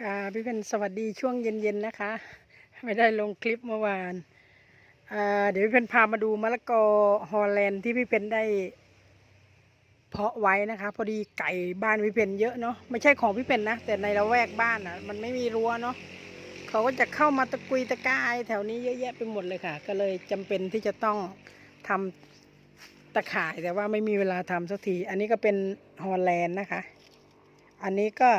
ค่ะพี่เป็นสวัสดีช่วงเย็นๆนะคะ ไม่ได้ลงคลิปเมื่อวานเดี๋ยวพี่เป็นพามาดูมะละกอฮอลแลนด์ที่พี่เป็นได้ เพาะไว้นะคะ พอดีไก่บ้านพี่เป็นเยอะเนาะไม่ใช่ของพี่เป็นนะแต่ในละแวกบ้านอะ มันไม่มีรั้วเนาะเขาก็จะเข้ามาตะกุยตะกายแถวนี้เยอะแยะไปหมดเลยค่ะ ก็เลยจำเป็นที่จะต้องทำตะข่ายแต่ว่าไม่มีเวลาทำสักที อันนี้ก็เป็นฮอลแลนด์นะคะ อันนี้ก็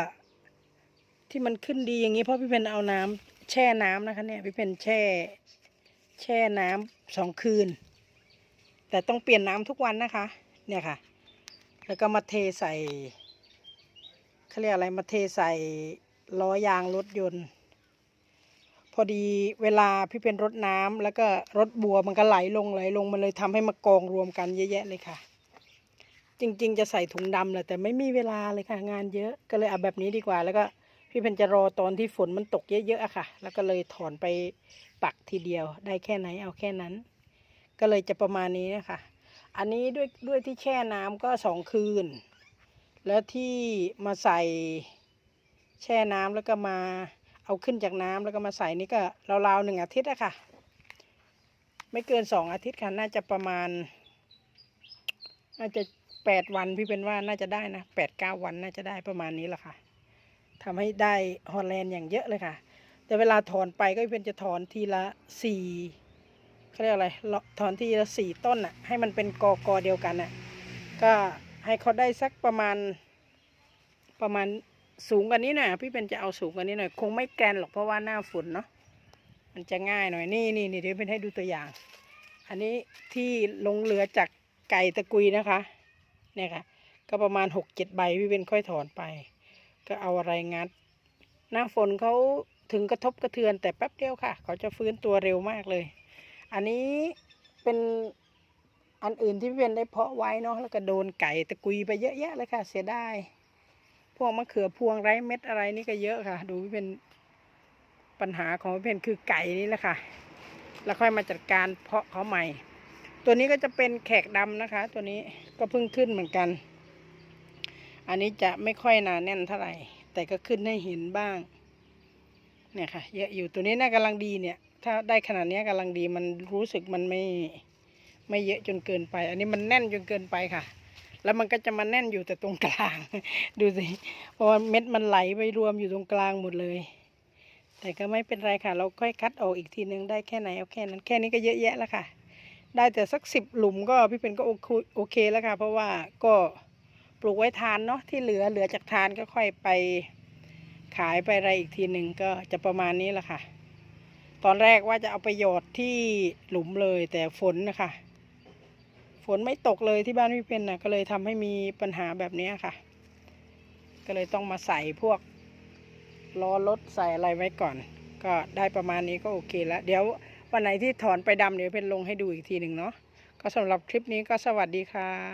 ที่มันขึ้นดีอย่างนี้เพราะพี่เพนเอาน้ำแช่น้ำนะคะ เนี่ย พี่เพนแช่ แช่น้ำสองคืน แต่ต้องเปลี่ยนน้ำทุกวันนะคะ เนี่ยค่ะ แล้วก็มาเทใส่เขาเรียกอะไรมาเทใส่ล้อยางรถยนต์ พอดีเวลาพี่เป็นรถน้ำแล้วก็รถบัวมันก็ไหลลงไหลลงมันเลยทำให้มากองรวมกันเยอะแยะเลยค่ะ จริง ๆ จะใส่ถุงดำแหละแต่ไม่มีเวลาเลยค่ะงานเยอะก็เลยเอาแบบนี้ดีกว่าแล้วก็ พี่เพนจะรอตอนที่ฝนมันตกเยอะๆอะค่ะ แล้วก็เลยถอนไปปักทีเดียว ได้แค่ไหนเอาแค่นั้น ก็เลยจะประมาณนี้นะคะ อันนี้ด้วยด้วยที่แช่น้ำก็สองคืน แล้วที่มาใส่แช่น้ำแล้วก็มาเอาขึ้นจากน้ำแล้วก็มาใส่นี่ก็ราวๆหนึ่งอาทิตย์อะค่ะ ไม่เกินสองอาทิตย์ค่ะ น่าจะประมาณ น่าจะแปดวันพี่เป็นว่าน่าจะได้นะแปดเก้าวันน่าจะได้ประมาณนี้แหละค่ะ ทำให้ได้ฮอลแลนด์อย่างเยอะเลยค่ะ แต่เวลาถอนไปก็เป็นจะถอนทีละสี่เขาเรียกอะไรถอนทีละสี่ต้นอะ ให้มันเป็นกอกอเดียวกันอะ ก็ให้เขาได้สักประมาณ ประมาณสูงกว่านี้หน่อยพี่เป็นจะเอาสูงกว่านี้หน่อย คงไม่แกนหรอกเพราะว่าหน้าฝนเนาะมันจะง่ายหน่อยนี่นี่นี่เดี๋ยวเป็นให้ดูตัวอย่าง อันนี้ที่ลงเหลือจากไก่ตะกุยนะคะ เนี่ยค่ะ ก็ประมาณหกเจ็ดใบพี่เป็นค่อยถอนไป ก็เอาอะไรงัด หน้าฝนเขาถึงกระทบกระเทือนแต่แป๊บเดียวค่ะ เขาจะฟื้นตัวเร็วมากเลย อันนี้เป็นอันอื่นที่พี่เป็นได้เพาะไว้เนาะแล้วก็โดนไก่ตะกุยไปเยอะแยะเลยค่ะ เสียดายพวกมะเขือพวงไร้เม็ดอะไรนี่ก็เยอะค่ะ ดูพี่เป็นปัญหาของพี่เป็นคือไก่นี่แหละค่ะ แล้วค่อยมาจัดการเพาะเขาใหม่ ตัวนี้ก็จะเป็นแขกดำนะคะ ตัวนี้ก็เพิ่งขึ้นเหมือนกัน อันนี้จะไม่ค่อยหนาแน่นเท่าไหร่ แต่ก็ขึ้นให้เห็นบ้าง เนี่ยค่ะเยอะอยู่ตัวนี้น่ากำลังดีเนี่ย ถ้าได้ขนาดนี้กำลังดีมันรู้สึกมันไม่ไม่เยอะจนเกินไป อันนี้มันแน่นจนเกินไปค่ะ แล้วมันก็จะมาแน่นอยู่แต่ตรงกลาง ดูสิเพราะว่าเม็ดมันไหลไปรวมอยู่ตรงกลางหมดเลย แต่ก็ไม่เป็นไรค่ะ เราค่อยคัดออกอีกทีนึงได้แค่ไหนเอาแค่นั้นแค่นี้ก็เยอะแยะแล้วค่ะ ได้แต่สักสิบหลุมก็พี่เป็นก็โอเคแล้วค่ะ เพราะว่าก็ ลูกไว้ทานเนาะที่เหลือเหลือจากทานก็ค่อยไปขายไปอะไรอีกทีหนึ่งก็จะประมาณนี้แหละค่ะ ตอนแรกว่าจะเอาไปหยอดที่หลุมเลยแต่ฝนนะคะ ฝนไม่ตกเลยที่บ้านพี่เป็นนะก็เลยทำให้มีปัญหาแบบนี้ค่ะ ก็เลยต้องมาใส่พวกล้อรถใส่อะไรไว้ก่อน ก็ได้ประมาณนี้ก็โอเคแล้ว เดี๋ยววันไหนที่ถอนไปดำเดี๋ยวเป็นลงให้ดูอีกทีหนึ่งเนาะก็สำหรับคลิปนี้ก็สวัสดีค่ะ